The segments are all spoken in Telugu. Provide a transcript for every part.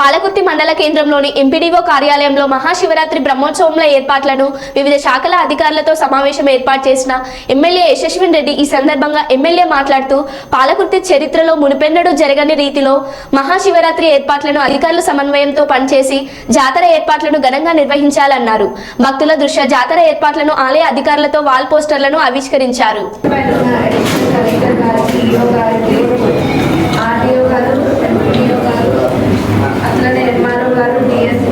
పాలకుర్తి మండల కేంద్రంలోని ఎంపీడీఓ కార్యాలయంలో మహాశివరాత్రి బ్రహ్మోత్సవంల ఏర్పాట్లను వివిధ శాఖల అధికారులతో సమావేశం ఏర్పాటు చేసిన ఎమ్మెల్యే యశస్విన్ రెడ్డి ఈ సందర్భంగా ఎమ్మెల్యే మాట్లాడుతూ పాలకుర్తి చరిత్రలో మునిపెన్నడూ జరగని రీతిలో మహాశివరాత్రి ఏర్పాట్లను అధికారుల సమన్వయంతో పనిచేసి జాతర ఏర్పాట్లను ఘనంగా నిర్వహించాలన్నారు. భక్తుల దృష్ట్యా జాతర ఏర్పాట్లను ఆలయ అధికారులతో వాల్ పోస్టర్లను ఆవిష్కరించారు. ఆర్టీఓ గారు ఎంపీడీఓ గారు అట్లనే ఎంఆర్ఓ గారు డిఎస్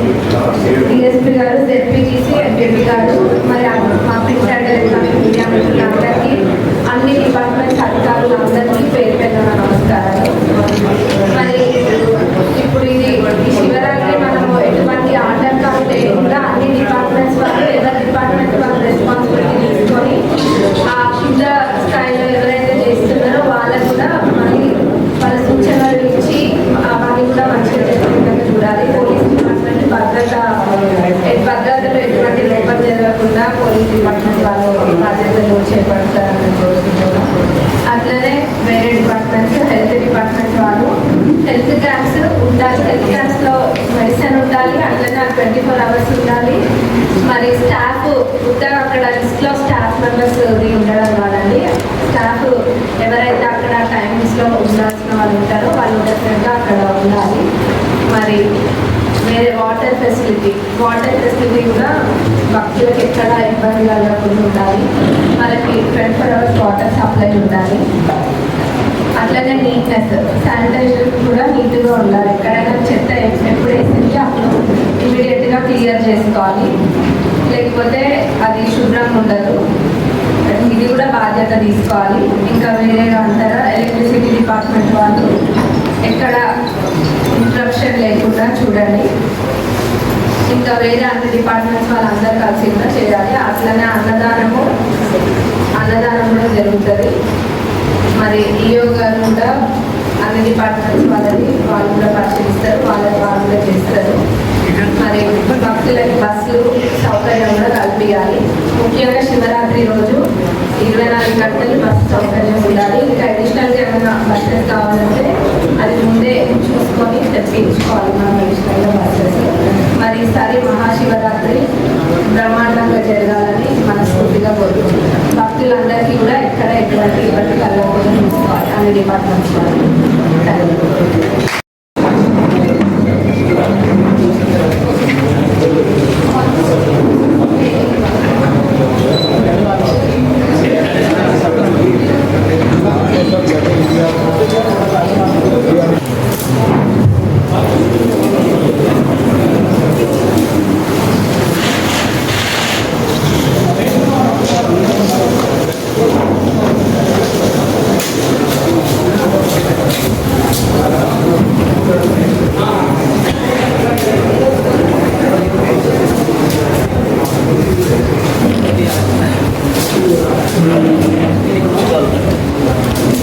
డిఎస్పీ గారు జెడ్పీటీసీ ఎంపీపీ గారు మరి మా ప్రింట్ అండ్ ఎలక్ట్రానిక్ మీడియా మిత్రులందరికీ అన్ని డిపార్ట్మెంట్స్ అధికారులందరికీ పేరు పేరున నమస్కారాలు మరి ఇప్పుడు ఇది ఈ శివరాత్రి మనము ఎటువంటి ఆటంకాలు లేకుండా అన్ని డిపార్ట్మెంట్స్ వాళ్ళు ఎవరి డిపార్ట్మెంట్ వాళ్ళు రెస్పాన్సిబిలిటీ తీసుకొని ఆ కింద స్థాయిలో ఎవరైతే చేస్తున్నారో వాళ్ళకు కూడా మళ్ళీ వాళ్ళ సూచనలు ఇచ్చి అవన్నీ కూడా మంచిగా జరుగుతుందని చూడాలి పోలీస్ డిపార్ట్మెంట్ భద్రత ఎ- భద్రతలో ఎటువంటి లోపం జరగకుండా పోలీస్ డిపార్ట్మెంట్ వాళ్ళు బాధ్యతలు అట్లనే వేరే డిపార్ట్మెంట్స్ హెల్త్ డిపార్ట్మెంట్ వాళ్ళు హెల్త్ క్యాంప్స్ ఉండాలి హెల్త్ క్యాంప్స్లో మెడిసిన్ ఉండాలి అట్లనే ట్వంటీ ఫోర్ అవర్స్ ఉండాలి. మరి స్టాఫ్ ఉత్తగా అక్కడ లిస్ట్లో స్టాఫ్ మెంబర్స్ ఉండడం కాదండి. స్టాఫ్ ఎవరైతే అక్కడ టైమింగ్స్లో ఉండాల్సిన వాళ్ళు ఉంటారో వాళ్ళు డెఫినెట్గా అక్కడ ఉండాలి. మరి వేరే వాటర్ ఫెసిలిటీ వాటర్ ఫెసిలిటీ కూడా భక్తులకు ఎక్కడ ఇబ్బంది కలగకుండా ఉండాలి మనకి twenty four hours water supply ఉండాలి అట్లనే శానిటైజర్ కూడా నీట్గా ఉండాలి. ఎక్కడైనా చెత్త ఎప్పుడు వేసింది అప్పుడు ఇమీడియట్గా క్లియర్ చేసుకోవాలి. లేకపోతే అది శుభ్రంగా ఉండదు. ఇది కూడా బాధ్యత తీసుకోవాలి. ఇంకా వేరేగా అంటారా ఎలక్ట్రిసిటీ డిపార్ట్మెంట్ వాళ్ళు ఎక్కడ ఇంట్రప్షన్ లేకుండా చూడండి. ఇంకా వేరే అన్ని డిపార్ట్మెంట్స్ వాళ్ళందరూ కలిసి కూడా చేయాలి. అట్లనే అన్నదానము అన్నదానం కూడా జరుగుతుంది. మరి ఈ గారు కూడా డిపార్ట్మెంట్స్ వాళ్ళని వాళ్ళు కూడా పరిశీలిస్తారు వాళ్ళని వాళ్ళు కూడా చేస్తారు. మరి భక్తులకి బస్సులు సౌకర్యం కూడా కల్పించాలి. ముఖ్యంగా శివరాత్రి రోజు ఇరవై నాలుగు గంటలు బస్సు సౌకర్యం ఉండాలి. ఇంకా అడిషనల్గా ఏమైనా బస్సెస్ కావాలంటే అది ముందే చూసుకొని తెప్పించుకోవాలి మనం అడిషనల్గా బస్సెస్ మరి ఈసారి మహాశివరాత్రి బ్రహ్మాండంగా జరగాలని మనస్ఫూర్తిగా కోరుకుంటున్నాం. భక్తులందరికీ కూడా ఎక్కడ ఎటువంటి ఇబ్బంది కలగకుండా చూసుకోవాలి అన్ని డిపార్ట్మెంట్స్ వాళ్ళు థ్యాంక్ యూ Thank you.